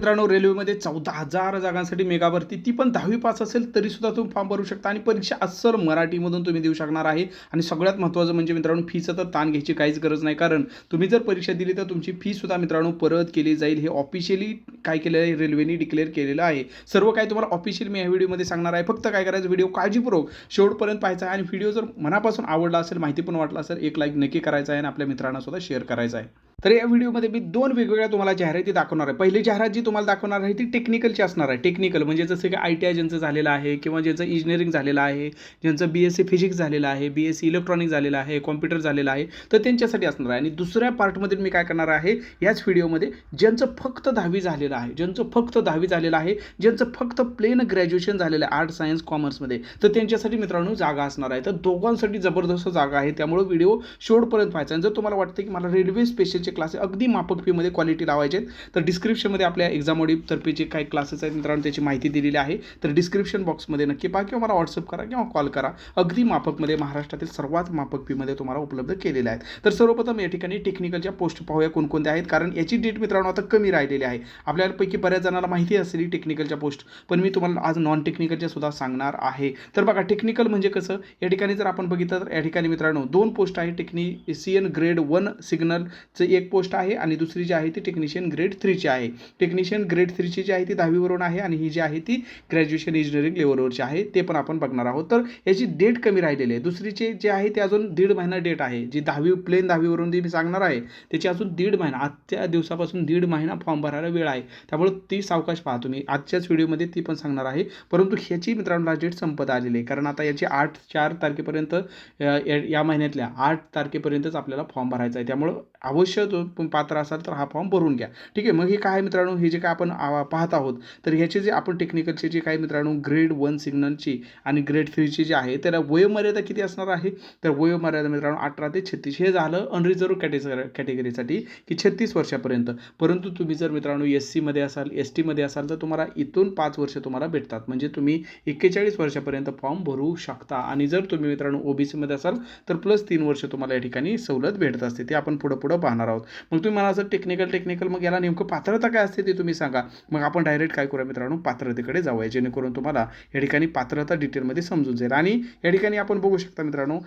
मित्रांनो रेल्वेमध्ये चौदा हजार जागांसाठी मेगा भरती ती पण दहावी पास असेल तरी सुद्धा तुम्ही फॉर्म भरू शकता आणि परीक्षा अस्सल मराठीमधून तुम्ही देऊ शकणार आहे. आणि सगळ्यात महत्त्वाचं म्हणजे मित्रांनो फीचं तर ताण घ्यायची काहीच गरज नाही कारण तुम्ही जर परीक्षा दिली तर तुमची फी सुद्धा मित्रांनो परत केली जाईल. हे ऑफिशियली काय केलेलं आहे? रेल्वेने डिक्लेअर केलेलं आहे. सर्व काय तुम्हाला ऑफिशियल मी या व्हिडिओमध्ये सांगणार आहे. फक्त काय करायचं? व्हिडिओ काळजीपूर्वक शेवटपर्यंत पाहायचा आहे. आणि व्हिडिओ जर मनापासून आवडला असेल माहिती पण वाटला असेल एक लाईक नक्की करायचा आहे आणि आपल्या मित्रांना सुद्धा शेअर करायचा आहे. तर या व्हिडिओमध्ये मी दोन वेगवेगळ्या तुम्हाला जाहिराती दाखवणार आहे. पहिली जाहिरात जी तुम्हाला दाखवणार आहे ती टेक्निकलची असणार आहे. टेक्निकल म्हणजे जसं की आय टी आय ज्यांचं झालेलं आहे किंवा ज्यांचं इंजिनिअरिंग झालेलं आहे ज्यांचं बी एस सी फिजिक्स झालेलं आहे बी एस सी इलेक्ट्रॉनिक झालेलं आहे कॉम्प्युटर झालेलं आहे तर त्यांच्यासाठी असणार आहे. आणि दुसऱ्या पार्टमध्ये मी काय करणार आहे याच व्हिडिओमध्ये ज्यांचं फक्त दहावी झालेलं आहे ज्यांचं फक्त दहावी झालेलं आहे ज्यांचं फक्त प्लेन ग्रॅज्युएशन झालेलं आहे आर्ट सायन्स कॉमर्समध्ये तर त्यांच्यासाठी मित्रांनो जागा असणार आहे. तर दोघांसाठी जबरदस्त जागा आहे. त्यामुळे व्हिडिओ शेवटपर्यंत पाहायचा आणि जर तुम्हाला वाटतं की मला रेल्वे स्पेशलचे क्लासेस अगदी माफक फीमध्ये क्वालिटी लावायचे आहेत, तर डिस्क्रिप्शनमध्ये आपल्या एक्झाम तर्फे जे काही क्लासेस आहेत. मित्रांनो त्याची माहिती दिलेली आहे. तर डिस्क्रिप्शन बॉक्समध्ये नक्की पहा किंवा मला व्हॉट्सअप करा किंवा कॉल करा. अगदी माफकमध्ये महाराष्ट्रातील सर्वात माफक फीमध्ये तुम्हाला उपलब्ध केलेले आहेत. तर सर्वप्रथम या ठिकाणी टेक्निकलच्या पोस्ट पाहूया कोणकोणत्या आहेत. कारण याची डेट मित्रांनो आता कमी राहिलेली आहे. आपल्यापैकी बऱ्याच जणांना माहिती असेल टेक्निकलच्या पोस्ट पण मी तुम्हाला आज नॉन टेक्निकलच्या सुद्धा सांगणार आहे. तर बघा टेक्निकल म्हणजे कसं? या ठिकाणी जर आपण बघितलं तर या ठिकाणी मित्रांनो दोन पोस्ट आहे टेक्निशियन ग्रेड वन सिग्नलचं एक एक पोस्ट आहे आणि दुसरी जी आहे ती टेक्निशियन ग्रेड थ्रीची आहे. टेक्निशियन ग्रेड थ्रीची जी आहे ती दहावीवरून आहे आणि ही जी आहे ती ग्रॅज्युएशन इंजिनिअरिंग लेवलवरची आहे. ते पण आपण बघणार आहोत. तर याची डेट कमी राहिलेली आहे. दुसरीचे जे आहे ते अजून दीड महिना डेट आहे. जी दहावी प्लेन दहावीवरून जी मी सांगणार आहे त्याची अजून दीड महिना आजच्या दिवसापासून दीड महिना फॉर्म भरायला वेळ आहे. त्यामुळे ती सावकाश पहा तुम्ही. आजच्याच व्हिडिओमध्ये ती पण सांगणार आहे. परंतु ह्याची मित्रांनो डेट संपत आलेली आहे. कारण आता याची आठ चार तारखेपर्यंत या महिन्यातल्या आठ तारखेपर्यंतच आपल्याला फॉर्म भरायचा आहे. त्यामुळं अवश्य तो पात्र असाल तर हा फॉर्म भरून घ्या. ठीक आहे? मग हे काय मित्रांनो? हे जे काय आपण आ, पाहत आहोत तर ह्याचे जे आपण टेक्निकलचे जे काही मित्रांनो ग्रेड वन सिग्नलची आणि ग्रेड थ्रीची जी आहे त्याला वयोमर्यादा किती असणार आहे? तर वयोमर्यादा मित्रांनो अठरा ते छत्तीस. हे झालं अनरिझर्व कॅटेगरी कॅटेगरीसाठी की छत्तीस वर्षापर्यंत. परंतु तुम्ही जर मित्रांनो एस सीमध्ये असाल एस टीमध्ये असाल तर तुम्हाला इथून पाच वर्ष तुम्हाला भेटतात. म्हणजे तुम्ही एक्केचाळीस वर्षापर्यंत फॉर्म भरू शकता. आणि जर तुम्ही मित्रांनो ओबीसीमध्ये असाल तर प्लस तीन वर्ष तुम्हाला या ठिकाणी सवलत भेटत असते. ते आपण पुढं पुढं पाहणार आहोत. मग तुम्ही मला असं टेक्निकल टेक्निकल मग याला नेमकं पात्रता काय असते ते तुम्ही सांगा. मग आपण डायरेक्ट काय करूया मित्रांनो? पात्रतेकडे जाऊया जेणेकरून तुम्हाला या ठिकाणी पात्रता डिटेलमध्ये समजून जाईल. आणि या ठिकाणी आपण बघू शकता मित्रांनो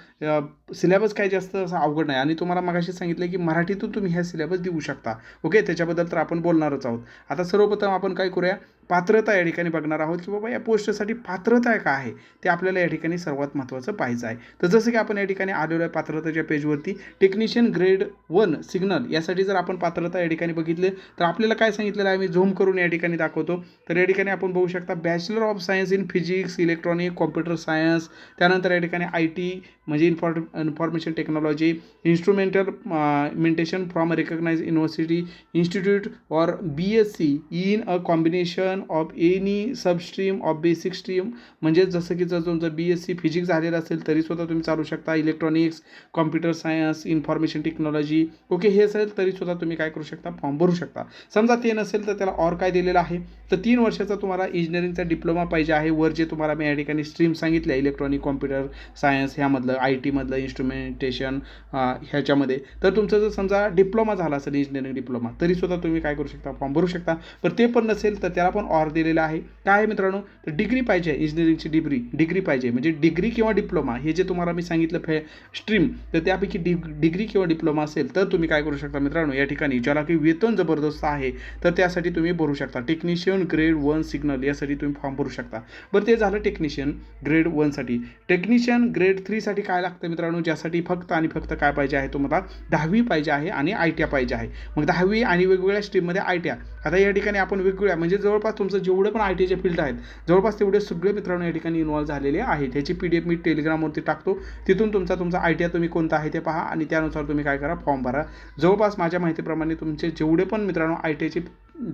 सिलेबस काय जास्त असं अवघड नाही. आणि तुम्हाला मगाशी सांगितलं की मराठीतून तुम्ही ह्या सिलेबस देऊ शकता. ओके त्याच्याबद्दल तर आपण बोलणारच आहोत. आता सर्वप्रथम आपण काय करूया? पात्रता या ठिकाणी बघणार आहोत की बाबा या पोस्टसाठी पात्रता काय आहे? ते आपल्याला या ठिकाणी सर्वात महत्त्वाचं पाहायचं आहे. तर जसं की आपण या ठिकाणी आलेलो आहे पात्रतेच्या पेजवरती टेक्निशियन ग्रेड वन सिग्नल यासाठी जर आपण पात्रता या ठिकाणी बघितले तर आपल्याला काय सांगितलेलं आहे? मी झूम करून या ठिकाणी दाखवतो. तर या ठिकाणी आपण बघू शकता bachelor of science in physics electronic computer science त्यानंतर या ठिकाणी आय टी म्हणजे infor information technology instrumentation from recognise university institute or B S C in a combination of any substream of basic stream म्हणजे जसं की जर तुमचं बी S C physics झालेलं असेल तरीसुद्धा तुम्ही चालू शकता. Electronics computer science information technology okay हे असेल तरीसुद्धा तुम्ही काय करू शकता? फॉर्म भरू शकता. समजा ते नसेल तर त्याला ऑर काय दिलेलं आहे? तर तीन वर्षाचा तुम्हाला इंजिनिअरिंगचा डिप्लोमा पाहिजे आहे. वर जे तुम्हाला मी या ठिकाणी स्ट्रीम सांगितल्या इलेक्ट्रॉनिक कॉम्प्युटर सायन्स ह्यामधलं आय टीमधलं इन्स्ट्रुमेंटेशन ह्याच्यामध्ये. तर तुमचं जर समजा डिप्लोमा झाला असेल इंजिनिअरिंग डिप्लोमा तरीसुद्धा तुम्ही काय करू शकता? फॉर्म भरू शकता. पण ते पण नसेल तर त्याला पण ऑर दिलेलं आहे. काय आहे मित्रांनो? तर डिग्री पाहिजे इंजिनिअरिंगची डिग्री डिग्री पाहिजे म्हणजे डिग्री किंवा डिप्लोमा हे जे तुम्हाला मी सांगितलं फे स्ट्रीम तर त्यापैकी डिग डिग्री किंवा डिप्लोमा असेल तर तुम्ही काय करू शकता मित्रांनो? या ठिकाणी ज्याला की वेतन जबरदस्त आहे तर त्यासाठी तुम्ही भरू शकता. टेक्निशियन ग्रेड वन सिग्नल यासाठी तुम्ही फॉर्म भरू शकता. बरं ते झालं टेक्निशियन ग्रेड वनसाठी टेक्निशियन ग्रेड थ्रीसाठी काय लागतं मित्रांनो? ज्यासाठी फक्त आणि फक्त काय पाहिजे आहे तुम्हाला? दहावी पाहिजे आहे आणि आय टी पाहिजे आहे. मग दहावी आणि वेगवेगळ्या स्ट्रीममध्ये आय टी आता या ठिकाणी आपण वेगवेगळ्या म्हणजे जवळपास तुमचं जेवढं पण आय टीचे फील्ड आहेत जवळपास तेवढे सगळे मित्रांनो या ठिकाणी इन्व्हॉल्व झालेले आहेत. ह्याची पी डी एफ मी टेलिग्रामवरती टाकतो. तिथून तुमचा तुमचा आय टी तुम्ही कोणता आहे ते पहा आणि त्यानुसार तुम्ही काय करा फॉर्म भरा. जवळपास माझ्या माहितीप्रमाणे तुमचे जेवढे पण मित्रांनो आय टी आयची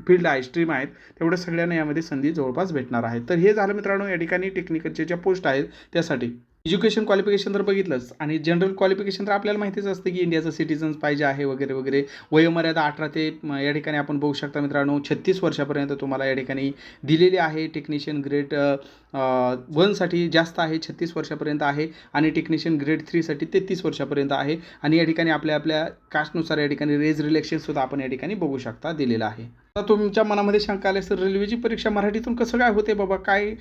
फील्ड आहे स्ट्रीम आहेत तेवढ्या सगळ्यांना यामध्ये संधी जवळपास भेटणार आहेत तर हे झालं मित्रांनो या ठिकाणी टेक्निकलचे ज्या पोस्ट आहेत त्यासाठी. एज्युकेशन क्वालिफिकेशन तर बघितलंच. आणि जनरल क्वालिफिकेशन तर आपल्याला माहितीच असतं की इंडियाचं सिटिझन्स पाहिजे आहे वगैरे वगैरे. वयोमर्यादा अठरा ते या ठिकाणी आपण बघू शकता मित्रांनो छत्तीस वर्षापर्यंत तुम्हाला या ठिकाणी दिलेली आहे. टेक्निशियन ग्रेड वनसाठी जास्त आहे छत्तीस वर्षापर्यंत आहे. आणि टेक्निशियन ग्रेड थ्रीसाठी तेहतीस वर्षापर्यंत आहे. आणि या ठिकाणी आपल्या आपल्या कास्टनुसार या ठिकाणी रेज रिलेक्शनसुद्धा आपण या ठिकाणी बघू शकता दिलेलं आहे. आता तुमच्या मनामध्ये शंका आल्यास तर रेल्वेची परीक्षा मराठीतून कसं काय होते बाबा? काय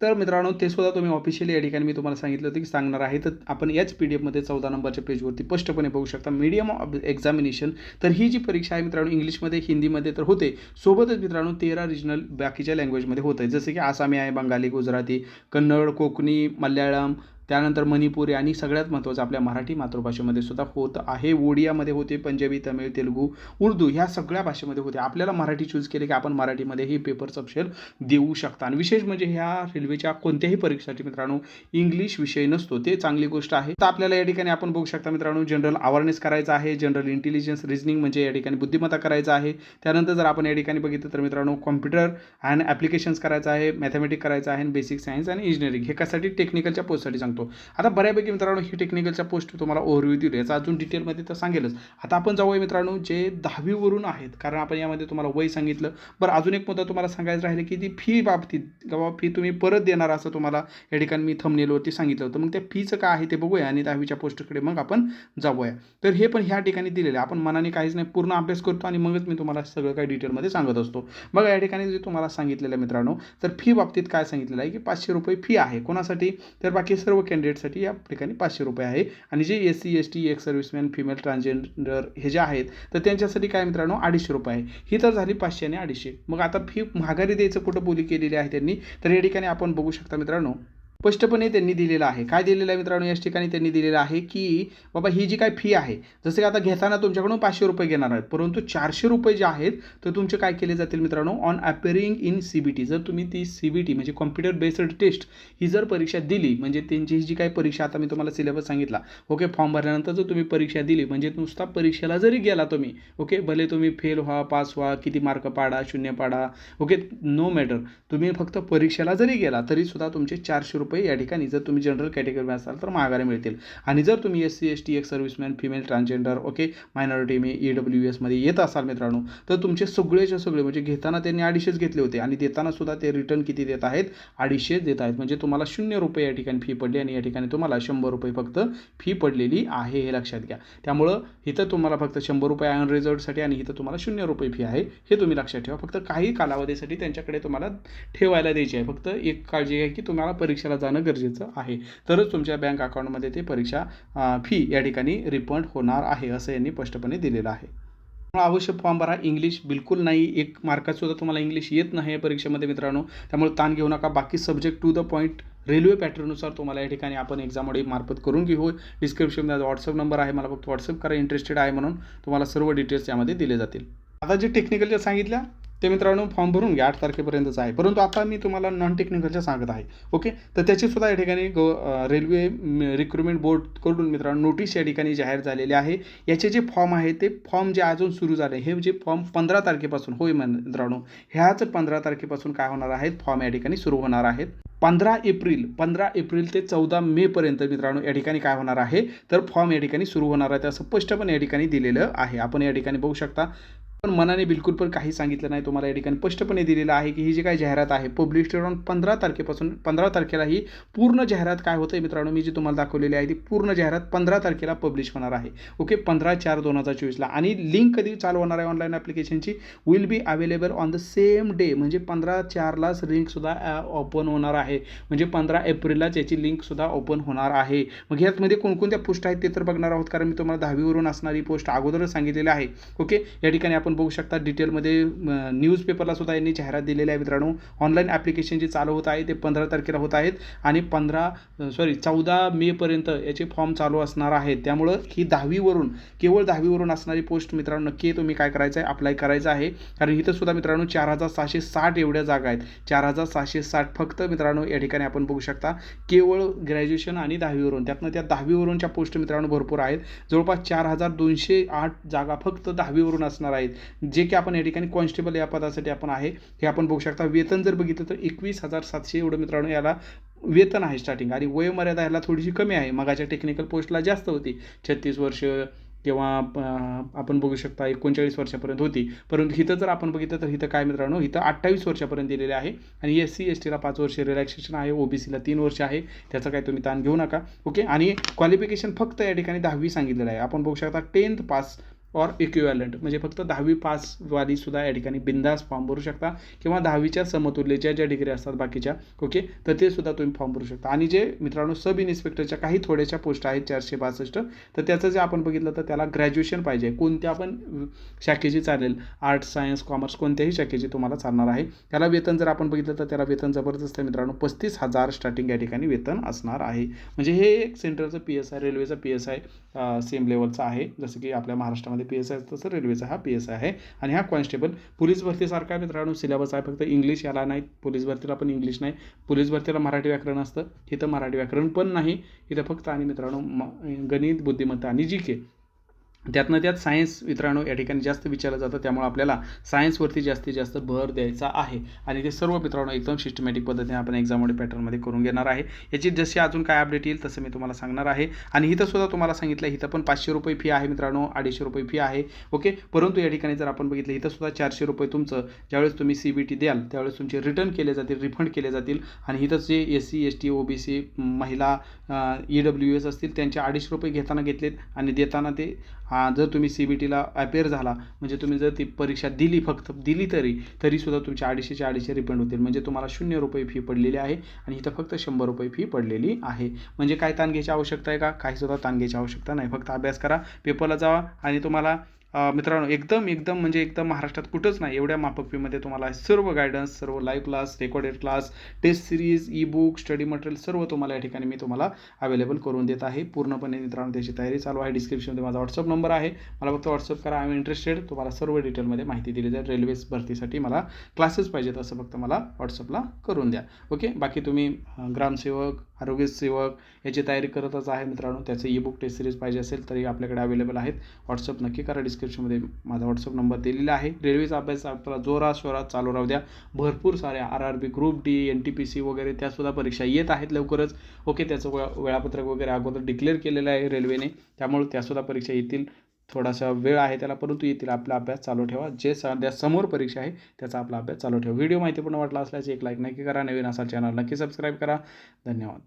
तर मित्रांनो ते सुद्धा तुम्ही ऑफिशियली या ठिकाणी मी तुम्हाला सांगितलं होतं की सांगणार आहे. तर आपण याच पी डी एफमध्ये चौदा नंबरच्या पेजवरती स्पष्टपणे बघू शकता मीडियम ऑफ एक्झामिनेशन तर ही जी परीक्षा आहे मित्रांनो इंग्लिशमध्ये हिंदीमध्ये तर होते. सोबतच मित्रांनो तेरा रिजनल बाकीच्या लँग्वेजमध्ये होतं आहे जसं की आसामी आहे बंगाली गुजराती कन्नड कोकणी मल्याळम त्यानंतर मणिपुरी आणि सगळ्यात महत्त्वाचं आपल्या मराठी मातृभाषेमध्ये सुद्धा होत आहे. ओडियामध्ये होते पंजाबी तमिळ तेलुगू उर्दू ह्या सगळ्या भाषेमध्ये होते. आपल्याला मराठी चूज केले की आपण मराठीमध्ये हे पेपर सबशेल देऊ शकता. आणि विशेष म्हणजे ह्या रेल्वेच्या कोणत्याही परीक्षेसाठी मित्रांनो इंग्लिश विषय नसतो. ते चांगली गोष्ट आहे. तर आपल्याला या ठिकाणी आपण बघू शकता मित्रांनो जनरल अवेअरनेस करायचा आहे. जनरल इंटेलिजन्स रिजनिंग म्हणजे या ठिकाणी बुद्धिमत्ता करायचा आहे. त्यानंतर जर आपण या ठिकाणी बघितलं तर मित्रांनो कॉम्प्युटर अँड ॲप्लिकेशन्स करायचं आहे. मॅथमॅटिक करायचं आहे. बेसिक सायन्स आणि इंजिनिअरिंग हे कशासाठी? टेक्निकलच्या पोस्टसाठी सांगतो. आता बऱ्यापैकी मित्रांनो ही टेक्निकलच्या पोस्ट तुम्हाला ओव्हरव्ह्यू दिली याचा अजून डिटेलमध्ये तर सांगेलच. आता आपण जाऊया मित्रांनो जे दहावीवरून आहेत. कारण आपण यामध्ये तुम्हाला वय सांगितलं. बरं अजून एक मुद्दा तुम्हाला सांगायचं राहिलं की ती फी बाबतीत किंवा फी तुम्ही परत देणार असं तुम्हाला या ठिकाणी मी थंबनेलवरती सांगितलं होतं. मग त्या फीचं काय आहे ते बघूया आणि दहावीच्या पोस्टकडे मग आपण जाऊया. तर हे पण ह्या ठिकाणी दिलेलं आहे. आपण मनाने काहीच नाही पूर्ण अभ्यास करतो आणि मगच मी तुम्हाला सगळं काही डिटेलमध्ये सांगत असतो. बघा या ठिकाणी जे तुम्हाला सांगितलेलं आहे मित्रांनो तर फी बाबतीत काय सांगितलेलं आहे की पाचशे रुपये फी आहे. कोणासाठी? तर बाकी सर्व कॅन्डिडेटसाठी या ठिकाणी पाचशे रुपये आहे. आणि जे S C S T ex serviceman female transgender हे जे आहेत तर त्यांच्यासाठी काय मित्रांनो? अडीचशे रुपये आहे. ही तर झाली पाचशे आणि अडीचशे. मग आता फी माघारी द्यायचं कुठं बोली केलेली आहे त्यांनी? तर या ठिकाणी आपण बघू शकता मित्रांनो स्पष्टपणे त्यांनी दिलेलं आहे. काय दिलेलं आहे मित्रांनो? याच ठिकाणी त्यांनी दिलेलं आहे की बाबा ही जी काय फी आहे जसं की आता घेताना तुमच्याकडून पाचशे रुपये घेणार आहेत परंतु चारशे रुपये जे आहेत तर तुमचे काय केले जातील मित्रांनो? On appearing in C B T जर तुम्ही ती सी बी टी म्हणजे कॉम्प्युटर बेस्ड टेस्ट ही जर परीक्षा दिली म्हणजे त्यांची जी काही परीक्षा आता मी तुम्हाला सिलेबस सांगितला ओके फॉर्म भरल्यानंतर जर तुम्ही परीक्षा दिली म्हणजे नुसता परीक्षेला जरी गेला तुम्ही ओके भले तुम्ही फेल व्हा पास व्हा किती मार्क पाडा शून्य पाडा ओके नो मॅटर तुम्ही फक्त परीक्षेला जरी गेला तरी सुद्धा तुमचे चारशे रुपये या ठिकाणी जर तुम्ही जनरल कॅटेगरी असाल तर माघारी मिळतील. आणि जर तुम्ही एस सी एस टी एक serviceman female transgender okay minority मी ई डब्ल्यू एसमध्ये येत असाल मित्रांनो तर तुमचे सगळेचे सगळे म्हणजे घेताना त्यांनी अडीचशेच घेतले होते आणि देताना सुद्धा ते रिटर्न किती देत आहेत? अडीचशेच देत आहेत. म्हणजे तुम्हाला शून्य रुपये या ठिकाणी फी पडली आणि या ठिकाणी तुम्हाला शंभर रुपये फक्त फी पडलेली आहे हे लक्षात घ्या. त्यामुळं इथं तुम्हाला फक्त शंभर रुपये आयन रिझॉर्टसाठी आणि इथं तुम्हाला शून्य रुपये फी आहे हे तुम्ही लक्षात ठेवा. फक्त काही कालावधीसाठी त्यांच्याकडे तुम्हाला ठेवायला द्यायची आहे. फक्त एक काळजी आहे की तुम्हाला परीक्षेला जाणं गरजेचं आहे. तरच तुमच्या बँक अकाउंटमध्ये ते परीक्षा फी या ठिकाणी रिफंड होणार आहे असं यांनी स्पष्टपणे दिलेलं आहे. आवश्यक अवश्य फॉर्म भरा. इंग्लिश बिलकुल नाही. एक मार्कातसुद्धा तुम्हाला इंग्लिश येत नाही या परीक्षेमध्ये मित्रांनो. त्यामुळे ताण घेऊ नका. बाकी subject to the point railway पॅटर्ननुसार तुम्हाला या ठिकाणी आपण एक्झाममध्ये मार्फत करून घेऊ. डिस्क्रिप्शनमध्ये व्हॉट्सअप नंबर आहे. मला फक्त व्हॉट्सअप करा. इंटरेस्टेड आहे म्हणून तुम्हाला सर्व डिटेल्स यामध्ये दिले जातील. आता जे टेक्निकलच्या सांगितल्या ते मित्रांनो फॉर्म भरून घ्या आठ तारखेपर्यंतच आहे. परंतु आता मी तुम्हाला नॉन टेक्निकलच्या सांगत आहे ओके? तर त्याची सुद्धा या ठिकाणी ग रेल्वे रिक्रुटमेंट बोर्डकडून मित्रांनो नोटीस या ठिकाणी जाहीर झालेले आहे. याचे जे फॉर्म आहे ते फॉर्म जे अजून सुरू झाले हे जे फॉर्म पंधरा तारखेपासून होय मित्रांनो ह्याच पंधरा तारखेपासून काय होणार आहेत? फॉर्म या ठिकाणी सुरू होणार आहेत. पंधरा एप्रिल पंधरा एप्रिल ते चौदा मेपर्यंत मित्रांनो या ठिकाणी काय होणार आहे? तर फॉर्म या ठिकाणी सुरू होणार आहे असं स्पष्टपणे या ठिकाणी दिलेलं आहे. आपण या ठिकाणी बघू शकता पण मनाने बिलकुल पण काही सांगितलं नाही तुम्हाला या ठिकाणी. स्पष्टपणे दिलेलं आहे की ही जी काही जाहिरात आहे पब्लिश ऑन पंधरा तारखेपासून पंधरा तारखेला ही पूर्ण जाहिरात काय होतं मित्रांनो मी जी तुम्हाला दाखवलेली आहे ती पूर्ण जाहिरात पंधरा तारखेला पब्लिश होणार आहे. ओके पंधरा चार दोन हजार चोवीसला. आणि लिंक कधी चालू होणार आहे ऑनलाईन ॲप्लिकेशनची will be available on the same day म्हणजे पंधरा चारलाच लिंकसुद्धा ओपन होणार आहे. म्हणजे पंधरा एप्रिललाच याची लिंकसुद्धा ओपन होणार आहे. मग ह्यातमध्ये कोणकोणत्या पोस्ट आहेत ते तर बघणार आहोत. कारण मी तुम्हाला दहावीवरून असणारी पोस्ट अगोदरच सांगितलेली आहे. ओके या ठिकाणी आपण बघू शकता. डिटेलमध्ये न्यूजपेपरला सुद्धा यांनी जाहिरात दिलेली आहे मित्रांनो. ऑनलाईन ॲप्लिकेशन जे चालू होत आहे ते पंधरा तारखेला होत आहेत आणि पंधरा सॉरी चौदा मेपर्यंत याचे फॉर्म चालू असणार आहेत. त्यामुळं ही दहावीवरून केवळ दहावीवरून असणारी पोस्ट मित्रांनो नक्की तुम्ही काय करायचं आहे अप्लाय करायचं आहे. कारण इथं सुद्धा मित्रांनो चार हजार सहाशे साठ एवढ्या जागा आहेत. चार हजार सहाशे साठ फक्त मित्रांनो या ठिकाणी आपण बघू शकता. केवळ ग्रॅज्युएशन आणि दहावीवरून त्यातनं त्या दहावीवरूनच्या पोस्ट मित्रांनो भरपूर आहेत. जवळपास चार हजार दोनशे आठ जागा फक्त दहावीवरून असणार आहेत. जे की आपण या ठिकाणी कॉन्स्टेबल या पदासाठी आपण आहे हे आपण बघू शकता. वेतन जर बघितलं तर एकवीस हजार सातशे एवढं मित्रांनो याला वेतन आहे स्टार्टिंग आणि वयोमर्यादा ह्याला थोडीशी कमी आहे. मगाच्या टेक्निकल पोस्टला जास्त होती. छत्तीस वर्ष किंवा आपण बघू शकता एकोणचाळीस वर्षापर्यंत होती. परंतु इथं जर आपण बघितलं तर इथं काय मित्रांनो इथं अठ्ठावीस वर्षापर्यंत दिलेले आहे. आणि एस सी एस टीला पाच वर्ष रिलॅक्सेशन आहे. ओ बी सीला तीन वर्ष आहे. त्याचा काय तुम्ही ताण घेऊ नका. ओके आणि क्वालिफिकेशन फक्त या ठिकाणी दहावी सांगितलेलं आहे. आपण बघू शकता टेन्थ पास ऑर इक्विवॅलंट म्हणजे फक्त दहावी पासवाली सुद्धा या ठिकाणी बिंदास फॉर्म भरू शकता. किंवा दहावीच्या समतुल्यच्या ज्या डिग्री असतात बाकीच्या ओके तर ते सुद्धा तुम्ही फॉर्म भरू शकता. आणि जे मित्रांनो सब इन्स्पेक्टरच्या काही थोड्याशा पोस्ट आहेत चारशे बासष्ट तर त्याचं जे आपण बघितलं तर त्याला ग्रॅज्युएशन पाहिजे. कोणत्या पण शाखेची चालेल. आर्ट्स सायन्स कॉमर्स कोणत्याही शाखेची तुम्हाला चालणार आहे. त्याला वेतन जर आपण बघितलं तर त्याला वेतन जबरदस्त आहे मित्रांनो. पस्तीस हजार स्टार्टिंग या ठिकाणी वेतन असणार आहे. म्हणजे हे एक सेंट्रलचं पी एस आय रेल्वेचं पी एस आय सेम लेवलचं आहे. जसं की आपल्या महाराष्ट्रामध्ये पी एस आय तसं रेल्वेचा हा पी एस आय आहे. आणि हा कॉन्स्टेबल पोलीस भरतीसारखा आहे मित्रांनो. सिलेबस आहे फक्त इंग्लिश याला नाही. पोलीस भरतीला पण इंग्लिश नाही. पोलीस भरतीला मराठी व्याकरण असतं. इथं मराठी व्याकरण पण नाही. इथं फक्त आणि मित्रांनो गणित बुद्धिमत्ता आणि जी के त्यातनं त्यात सायन्स मित्रांनो या ठिकाणी जास्त विचारलं जातं. त्यामुळे आपल्याला सायन्सवरती जास्तीत जास्त भर द्यायचा आहे. आणि ते सर्व मित्रांनो एकदम सिस्टमॅटिक पद्धतीने आपण एक्झाममध्ये पॅटर्नमध्ये करून घेणार आहे. याची जशी अजून काय अपडेट येईल तसं मी तुम्हाला सांगणार आहे. आणि इथं सुद्धा तुम्हाला सांगितलं इथं पण पाचशे रुपये फी आहे मित्रांनो अडीचशे रुपये फी आहे. ओके परंतु या ठिकाणी जर आपण बघितलं इथं सुद्धा चारशे रुपये तुमचं ज्यावेळेस तुम्ही सी बी टी द्याल त्यावेळेस तुमचे रिटर्न केले जातील रिफंड केले जातील. आणि इथं जे S C S T O B C महिला ई डब्ल्यू एस असतील त्यांचे अडीचशे रुपये घेताना घेतलेत. आणि देताना ते हां जर तुम्ही सी बी टीला अपेअर झाला म्हणजे तुम्ही जर ती परीक्षा दिली फक्त दिली तरी तरीसुद्धा तुमचे अडीचशेचे अडीचशे रिफंड होतील. म्हणजे तुम्हाला शून्य रुपये फी पडलेली आहे आणि इथं फक्त शंभर रुपये फी पडलेली आहे. म्हणजे काय ताण घ्यायची आवश्यकता आहे का? काहीसुद्धा ताण घ्यायची आवश्यकता नाही. फक्त अभ्यास करा पेपरला जावा आणि तुम्हाला मित्रांनो एकदम एकदम म्हणजे एकदम महाराष्ट्रात कुठंच नाही. एवढ्या माफक फीमध्ये तुम्हाला सर्व गायडन्स सर्व live class recorded class test series e book study material सर्व तुम्हाला या ठिकाणी मी तुम्हाला अवेलेबल करून देत आहे. पूर्णपणे मित्रांनो त्याची तयारी चालू आहे. डिस्क्रिप्शनमध्ये माझा व्हॉट्सअप नंबर आहे. मला फक्त व्हॉट्सअप करा. आय एम इंटरेस्टेड तुम्हाला सर्व डिटेलमध्ये माहिती दिली जाईल. रेल्वेज भरतीसाठी मला क्लासेस पाहिजेत असं फक्त मला व्हॉट्सअपला करून द्या. ओके बाकी तुम्ही ग्रामसेवक आरोग्यसेवक याची तयारी करतच आहे मित्रांनो. त्याचे ई बुक टेस्ट सिरीज पाहिजे असेल तरी आपल्याकडे अवेलेबल आहेत. व्हॉट्सअप नक्की करा डिस्क्रिप्शनमध्ये माझा व्हॉट्सअप नंबर दिलेला आहे. रेल्वेचा अभ्यास आपला जोरात शोरात चालू राहू द्या. भरपूर साऱ्या R R B group D N T P C वगैरे त्यासुद्धा परीक्षा येत आहेत लवकरच. ओके त्याचं वेळापत्रक वगैरे अगोदर डिक्लेअर केलेलं आहे रेल्वेने. त्यामुळे त्यासुद्धा परीक्षा येतील. थोडासा वेळ आहे त्याला परंतु येतील आपला अभ्यास चालू ठेवा. जे सध्या समोर परीक्षा आहे त्याचा आपला अभ्यास चालू ठेवा. व्हिडिओ माहितीपूर्ण वाटला असल्यास एक लाईक नक्की करा. नवीन असा चॅनल नक्की सबस्क्राईब करा. धन्यवाद.